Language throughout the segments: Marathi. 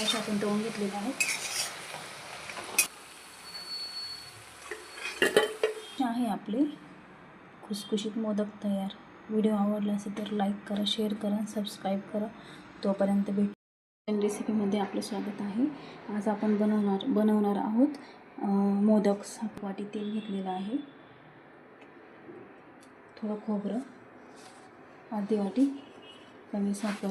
असे आपण तळून घेतलेले आहेत. आहे आपले खुसखुशीत मोदक तयार. व्हिडिओ आवडला असेल तर लाईक करा शेअर करा सबस्क्राईब करा. तोपर्यंत भेट रेसिपीमध्ये आपलं स्वागत आहे. आज आपण बनवणार बनवणार आहोत मोदक साखवाटी तेल घेतलेलं आहे. थोडं खोबरं अर्धी वाटी कमी साखर.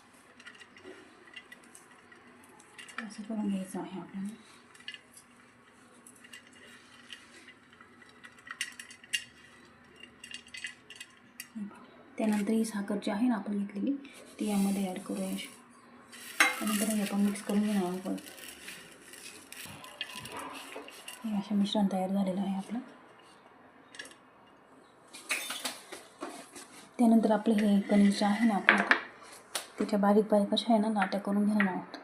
असं करून घ्यायचं आहे आपल्याला. त्यानंतर ही साखर जी आहे ना आपण घेतलेली ती यामध्ये ॲड करूया त्यानंतर हे आपण मिक्स करून घेणार आहोत हे असे मिश्रण तयार झालेलं आहे आपलं. त्यानंतर आपलं हे कणिक जे आहे ना आपण त्याच्या बारीक बारीक अशा आहे ना लाट्या करून घेणार आहोत.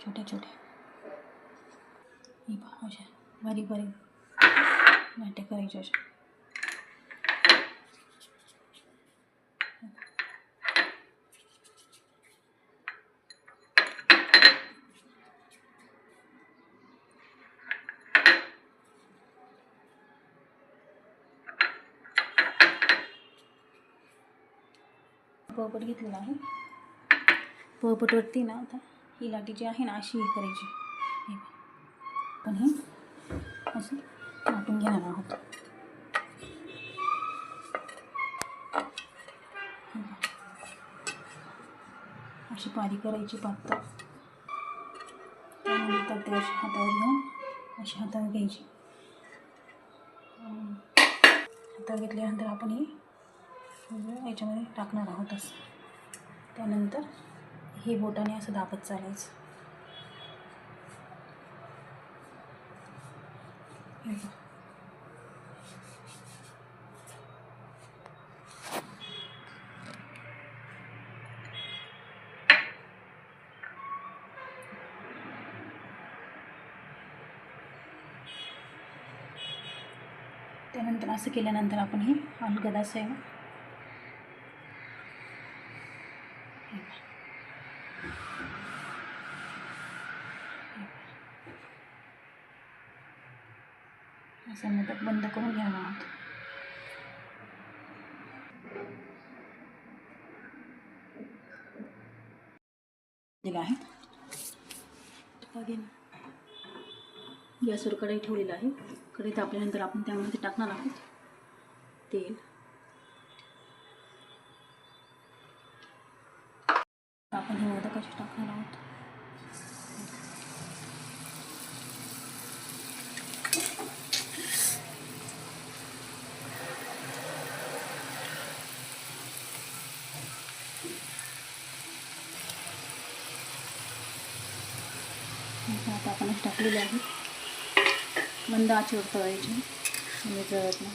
छोट्या छोट्या अशा बारीक बारीक नाट्य करायचे अशा. पोपट घेतलेला आहे. पोपटवरती ना आता ही लाटी जी आहे ना अशी हे करायची. हे पण हे असं लाटून घेणार आहोत. अशी पारी करायची पातळ. त्यानंतर ते अशी हातावर घेऊन अशी हातावर घ्यायची. हातावर घेतल्यानंतर आपण ही याच्यामध्ये टाकणार आहोत असं. त्यानंतर हे बोटाने असं दाबत चालायचं. त्यानंतर असं केल्यानंतर आपण हे अलगद असं आहे ना हे बघा. असं मोदक बंद करून घेणार आहोत दिलं आहे? गॅसवर कढई ठेवलेलं आहे. कढई तापल्यानंतर आपण त्यामध्ये टाकणार आहोत. तेल. आपण हे मोदक कसे टाकणार आहोत? आता आपण टाकलेले आहेत मंद आचेवर तळायचे. म्हणजे जळत नाही.